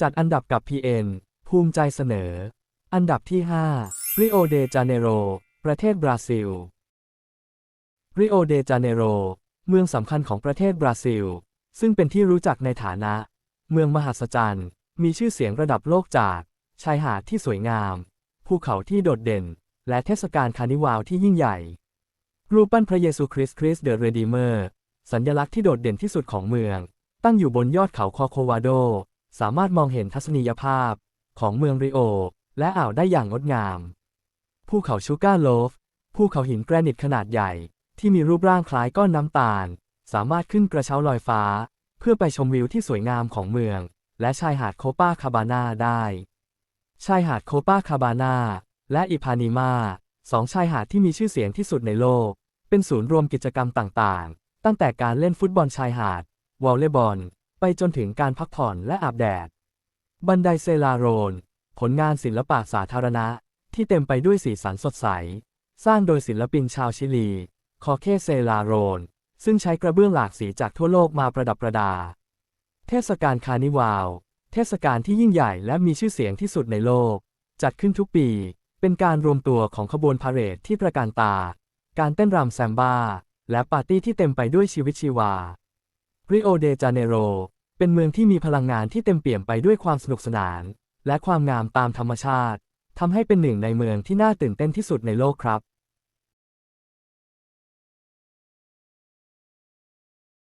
จัดอันดับกับ PN ภูมิใจเสนอ อันดับที่ 5 ริโอเดจาเนโร ประเทศบราซิล ริโอเดจาเนโร เมืองสำคัญของประเทศบราซิล ซึ่งเป็นที่รู้จักในฐานะ เมืองมหัศจรรย์ มีชื่อเสียงระดับโลกจาก ชายหาดที่สวยงาม ภูเขาที่โดดเด่น และเทศกาลคานิวาลที่ยิ่งใหญ่ รูปปั้นพระเยซูคริสต์คริสต์เดอะเรดีเมอร์ สัญลักษณ์ที่โดดเด่นที่สุดของเมือง ตั้งอยู่บนยอดเขาคอโควาโด สามารถมองเห็นทัศนียภาพของเมืองริโอ และอ่าวได้อย่างงดงาม ภูเขาชูการ์โลฟ ภูเขาหินแกรนิตขนาดใหญ่ ที่มีรูปร่างคล้ายก้อนน้ำตาล สามารถขึ้นกระเช้าลอยฟ้า เพื่อไปชมวิวที่สวยงามของเมือง และชายหาดโคปาคาบาน่าได้ ชายหาดโคปาคาบาน่าและอิพานิมาสองชายหาดที่มีชื่อเสียงที่สุดในโลก เป็นศูนย์รวมกิจกรรมต่างๆ ตั้งแต่การเล่นฟุตบอลชายหาด วอลเลย์บอล ไปจนถึงการพักผ่อนและอาบแดด บันไดเซลาโรน ผลงานศิลปะสาธารณะ ที่เต็มไปด้วยสีสันสดใส สร้างโดยศิลปินชาวชิลี คอเคเซลาโรน ซึ่งใช้กระเบื้องหลากสีจากทั่วโลกมาประดับประดา เทศกาลคาร์นิวาลเทศกาลที่ยิ่งใหญ่และมีชื่อเสียงที่สุดในโลก จัดขึ้นทุกปี เป็นการรวมตัวของขบวนพาเหรดที่ตระการตา การเต้นรำแซมบ้า และปาร์ตี้ที่เต็มไปด้วยชีวิตชีวา ริโอเดจาเนโร เป็นเมืองที่มีพลังงานที่เต็มเปี่ยมไปด้วยความสนุกสนาน และความงามตามธรรมชาติทำให้เป็นหนึ่งในเมืองที่น่าตื่นเต้นที่สุดในโลกครับ